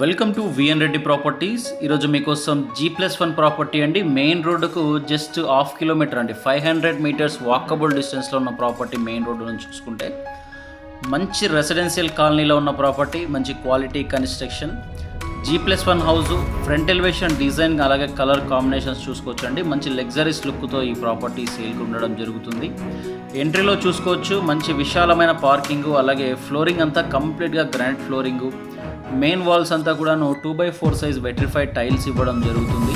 Welcome to VN Reddy properties ఈరోజు మీకోసం G plus one property అండి. మెయిన్ రోడ్డుకు జస్ట్ హాఫ్ కిలోమీటర్ అండి. ఫైవ్ హండ్రెడ్ మీటర్స్ వాకబుల్ డిస్టెన్స్లో ఉన్న ప్రాపర్టీ మెయిన్ రోడ్డు నుంచి చూసుకుంటే. మంచి రెసిడెన్షియల్ కాలనీలో ఉన్న ప్రాపర్టీ మంచి quality construction G plus one house front elevation design అలాగే కలర్ కాంబినేషన్స్ చూసుకోవచ్చు అండి మంచి లగ్జరీస్ లుక్తో ఈ ప్రాపర్టీ సేల్కి ఉండడం జరుగుతుంది. ఎంట్రీలో చూసుకోవచ్చు. మంచి విశాలమైన పార్కింగు అలాగే ఫ్లోరింగ్ అంతా కంప్లీట్గా గ్రానైట్ ఫ్లోరింగు మెయిన్ వాల్స్ అంతా కూడాను two by four size vitrified tiles ఇవ్వడం జరుగుతుంది.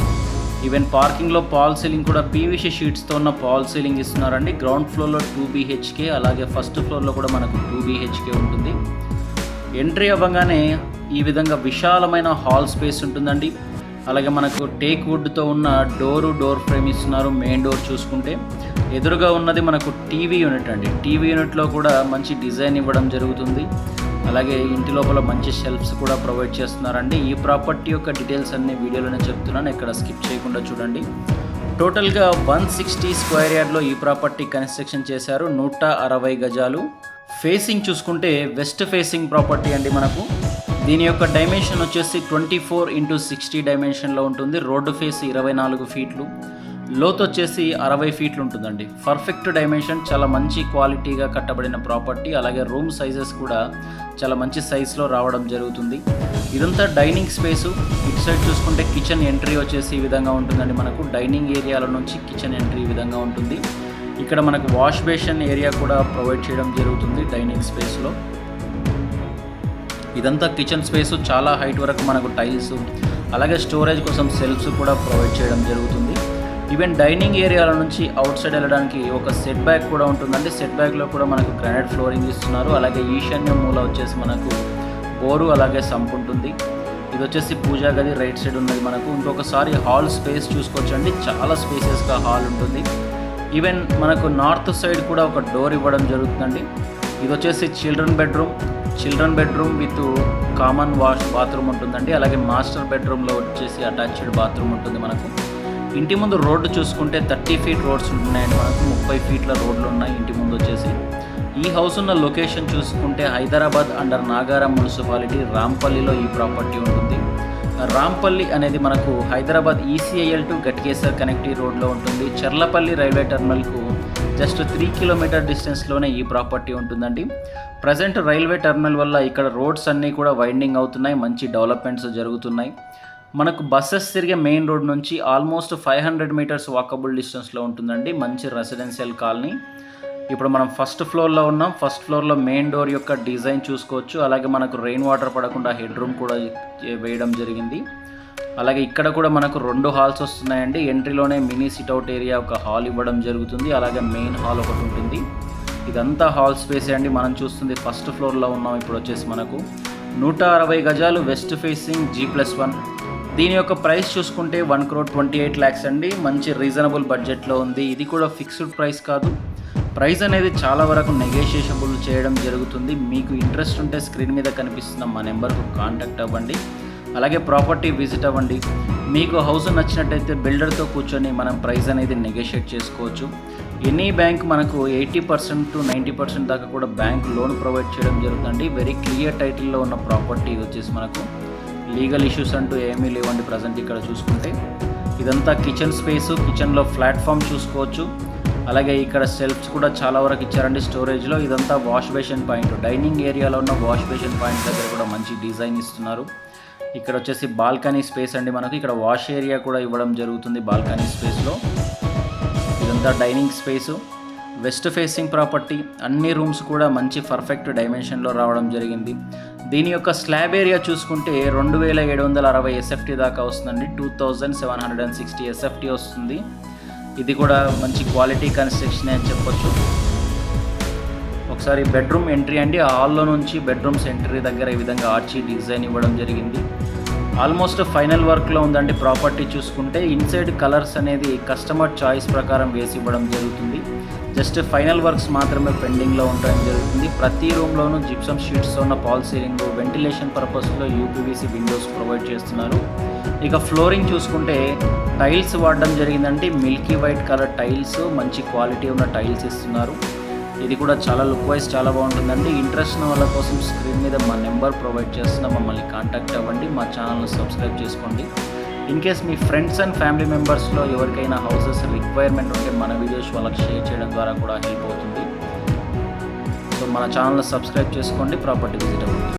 ఈవెన్ పార్కింగ్లో పాల్ సీలింగ్ కూడా పీవీసీ షీట్స్తో ఉన్న పాల్ సీలింగ్ ఇస్తున్నారండి. గ్రౌండ్ ఫ్లోర్లో టూ బీహెచ్కే అలాగే ఫస్ట్ ఫ్లోర్లో కూడా మనకు టూ బీహెచ్కే ఉంటుంది. ఎంట్రీ అవ్వగానే ఈ విధంగా విశాలమైన హాల్ స్పేస్ ఉంటుందండి. అలాగే మనకు టేక్ వుడ్తో ఉన్న డోరు డోర్ ఫ్రేమ్ ఇస్తున్నారు మెయిన్ డోర్ చూసుకుంటే. ఎదురుగా ఉన్నది మనకు టీవీ యూనిట్ అండి. టీవీ యూనిట్లో కూడా మంచి డిజైన్ ఇవ్వడం జరుగుతుంది. అలాగే ఇంటి లోపల మంచి షెల్ఫ్స్ కూడా ప్రొవైడ్ చేస్తున్నారండి. ఈ ప్రాపర్టీ యొక్క డీటెయిల్స్ అన్ని వీడియోలోనే చెప్తున్నాను. ఇక్కడ స్కిప్ చేయకుండా చూడండి. టోటల్గా వన్ సిక్స్టీ స్క్వేర్ యార్డ్లో ఈ ప్రాపర్టీ కన్స్ట్రక్షన్ చేశారు. నూట అరవై గజాలు. ఫేసింగ్ చూసుకుంటే వెస్ట్ ఫేసింగ్ ప్రాపర్టీ అండి మనకు. దీని యొక్క డైమెన్షన్ వచ్చేసి ట్వంటీ ఫోర్ ఇంటూ సిక్స్టీ డైమెన్షన్లో ఉంటుంది. రోడ్డు ఫేస్ ఇరవై నాలుగు ఫీట్లు లోత్ వచ్చేసి అరవై ఫీట్లు ఉంటుందండి పర్ఫెక్ట్ డైమెన్షన్ చాలా మంచి క్వాలిటీగా కట్టబడిన ప్రాపర్టీ అలాగే రూమ్ సైజెస్ కూడా చాలా మంచి సైజులో రావడం జరుగుతుంది. ఇదంతా డైనింగ్ స్పేసు ఇటు సైడ్ చూసుకుంటే కిచెన్ ఎంట్రీ వచ్చేసి ఈ విధంగా ఉంటుందండి మనకు. డైనింగ్ ఏరియాల నుంచి కిచెన్ ఎంట్రీ ఈ విధంగా ఉంటుంది. ఇక్కడ మనకు వాష్ బేషన్ ఏరియా కూడా ప్రొవైడ్ చేయడం జరుగుతుంది డైనింగ్ స్పేస్లో ఇదంతా కిచెన్ స్పేస్ చాలా హైట్ వరకు మనకు టైల్స్ అలాగే స్టోరేజ్ కోసం సెల్ఫ్స్ కూడా ప్రొవైడ్ చేయడం జరుగుతుంది. ఈవెన్ డైనింగ్ ఏరియాల నుంచి అవుట్ సైడ్ వెళ్ళడానికి ఒక సెట్ బ్యాక్ కూడా ఉంటుందండి. సెట్ బ్యాక్లో కూడా మనకు గ్రానైట్ ఫ్లోరింగ్ ఇస్తున్నారు. అలాగే ఈశాన్య మూల వచ్చేసి మనకు బోరు అలాగే సంప్ ఉంటుంది. ఇది వచ్చేసి పూజా గది రైట్ సైడ్ ఉన్నది మనకు. ఇంకొకసారి హాల్ స్పేస్ చూసుకోవచ్చండి. చాలా స్పేసెస్గా హాల్ ఉంటుంది. ఈవెన్ మనకు నార్త్ సైడ్ కూడా ఒక డోర్ ఇవ్వడం జరుగుతుందండి. ఇది వచ్చేసి children bedroom. Children bedroom with common wash bathroom ఉంటుందండి. అలాగే మాస్టర్ బెడ్రూమ్లో వచ్చేసి అటాచ్డ్ బాత్రూమ్ ఉంటుంది మనకు. ఇంటి ముందు రోడ్డు చూసుకుంటే థర్టీ ఫీట్ రోడ్స్ ఉన్నాయండి మనకు ముప్పై ఫీట్ల రోడ్లు ఉన్నాయి ఇంటి ముందు వచ్చేసి. ఈ హౌస్ ఉన్న లొకేషన్ చూసుకుంటే హైదరాబాద్ అండర్ నాగారం మున్సిపాలిటీ రాంపల్లిలో ఈ ప్రాపర్టీ ఉంటుంది. రాంపల్లి అనేది మనకు Hyderabad ECIL to Ghatkesar connective రోడ్లో ఉంటుంది. చర్లపల్లి రైల్వే టర్మినల్కు జస్ట్ త్రీ కిలోమీటర్ డిస్టెన్స్లోనే ఈ ప్రాపర్టీ ఉంటుందండి. ప్రజెంట్ రైల్వే టర్మినల్ వల్ల ఇక్కడ రోడ్స్ అన్నీ కూడా వైండింగ్ అవుతున్నాయి. మంచి డెవలప్మెంట్స్ జరుగుతున్నాయి. మనకు బస్సెస్ తిరిగే మెయిన్ రోడ్ నుంచి almost five hundred metres walkable డిస్టెన్స్లో ఉంటుందండి మంచి రెసిడెన్షియల్ కాలనీ. ఇప్పుడు మనం ఫస్ట్ ఫ్లోర్లో ఉన్నాం ఫస్ట్ ఫ్లోర్లో మెయిన్ డోర్ యొక్క డిజైన్ చూసుకోవచ్చు. అలాగే మనకు రెయిన్ వాటర్ పడకుండా హెడ్ రూమ్ కూడా వేయడం జరిగింది. అలాగే ఇక్కడ కూడా మనకు రెండు హాల్స్ వస్తున్నాయండి. ఎంట్రీలోనే మినీ సిట్అవుట్ ఏరియా ఒక హాల్ ఇవ్వడం జరుగుతుంది. అలాగే మెయిన్ హాల్ ఒకటి ఉంటుంది. ఇదంతా హాల్ స్పేస్ అండి. మనం చూస్తుంది ఫస్ట్ ఫ్లోర్లో ఉన్నాం. ఇప్పుడు వచ్చేసి మనకు నూట అరవై గజాలు west facing G plus one దీని యొక్క ప్రైస్ చూసుకుంటే one crore twenty eight lakhs అండి. మంచి రీజనబుల్ బడ్జెట్లో ఉంది. ఇది కూడా ఫిక్స్డ్ ప్రైస్ కాదు. ప్రైస్ అనేది చాలా వరకు నెగోషియేషబుల్ చేయడం జరుగుతుంది. మీకు ఇంట్రెస్ట్ ఉంటే స్క్రీన్ మీద కనిపిస్తున్న మా నెంబర్కు కాంటాక్ట్ అవ్వండి. అలాగే ప్రాపర్టీ విజిట్ అవ్వండి. మీకు హౌస్ నచ్చినట్టయితే బిల్డర్తో కూర్చొని మనం ప్రైస్ అనేది నెగోషియేట్ చేసుకోవచ్చు. ఎనీ బ్యాంక్ మనకు eighty percent to ninety percent దాకా కూడా బ్యాంక్ లోన్ ప్రొవైడ్ చేయడం జరుగుతుంది. వెరీ క్లియర్ టైటిల్లో ఉన్న ప్రాపర్టీ వచ్చేసి మనకు లీగల్ ఇష్యూస్ అంటూ ఏమీ లేవండి ప్రజెంట్ ఇక్కడ చూసుకుంటే. ఇదంతా కిచెన్ స్పేసు కిచెన్లో ప్లాట్ఫామ్ చూసుకోవచ్చు. అలాగే ఇక్కడ సెల్ఫ్స్ కూడా చాలా వరకు ఇచ్చారండి స్టోరేజ్లో. ఇదంతా వాష్ బేషన్ పాయింట్. డైనింగ్ ఏరియాలో ఉన్న వాష్ బేషన్ పాయింట్ దగ్గర కూడా మంచి డిజైన్ ఇస్తున్నారు. ఇక్కడ వచ్చేసి బాల్కనీ స్పేస్ అండి మనకు. ఇక్కడ వాష్ ఏరియా కూడా ఇవ్వడం జరుగుతుంది బాల్కనీ స్పేస్లో. ఇదంతా dining space. West facing property. అన్ని రూమ్స్ కూడా మంచి పర్ఫెక్ట్ డైమెన్షన్లో రావడం జరిగింది. దీని యొక్క స్లాబ్ ఏరియా చూసుకుంటే రెండు వేల ఏడు వందల అరవై ఎస్ఎఫ్టీ దాకా వస్తుందండి. Two thousand seven hundred and sixty SFT వస్తుంది. ఇది కూడా మంచి క్వాలిటీ కన్స్ట్రక్షన్ అని చెప్పొచ్చు. ఒకసారి బెడ్రూమ్ ఎంట్రీ అండి. హాల్లో నుంచి బెడ్రూమ్స్ ఎంట్రీ దగ్గర ఈ విధంగా ఆర్చి డిజైన్ ఇవ్వడం జరిగింది. ఆల్మోస్ట్ ఫైనల్ వర్క్లో ఉందండి. ప్రాపర్టీ చూసుకుంటే ఇన్సైడ్ కలర్స్ అనేది కస్టమర్ చాయిస్ ప్రకారం వేసి ఇవ్వడం జరుగుతుంది. జస్ట్ ఫైనల్ వర్క్స్ మాత్రమే పెండింగ్లో ఉండడం జరుగుతుంది. ప్రతి రూమ్లోనూ జిప్సమ్ షీట్స్ ఉన్న పాల్ సీలింగ్ వెంటిలేషన్ పర్పస్లో యూపీవీసీ విండోస్ ప్రొవైడ్ చేస్తున్నారు. ఇక ఫ్లోరింగ్ చూసుకుంటే టైల్స్ వాడడం జరిగిందంటే మిల్కీ వైట్ కలర్ టైల్స్ మంచి క్వాలిటీ ఉన్న టైల్స్ ఇస్తున్నారు. ఇది కూడా చాలా లుక్ వైజ్ చాలా బాగుంటుందండి. ఇంట్రెస్ట్ ఉన్న వాళ్ళ కోసం స్క్రీన్ మీద మా నెంబర్ ప్రొవైడ్ చేస్తున్నా మమ్మల్ని కాంటాక్ట్ అవ్వండి. మా ఛానల్ని సబ్స్క్రైబ్ చేసుకోండి. ఇన్ కేస్ మీ ఫ్రెండ్స్ అండ్ ఫ్యామిలీ మెంబర్స్లో ఎవరికైనా హౌసెస్ రిక్వైర్మెంట్ ఉంటే మన వీడియోస్ వాళ్ళకి షేర్ చేయడం ద్వారా కూడా హెల్ప్ అవుతుంది. సో మన ఛానల్ సబ్స్క్రైబ్ చేసుకోండి ప్రాపర్టీ విజిట్ అవ్వండి.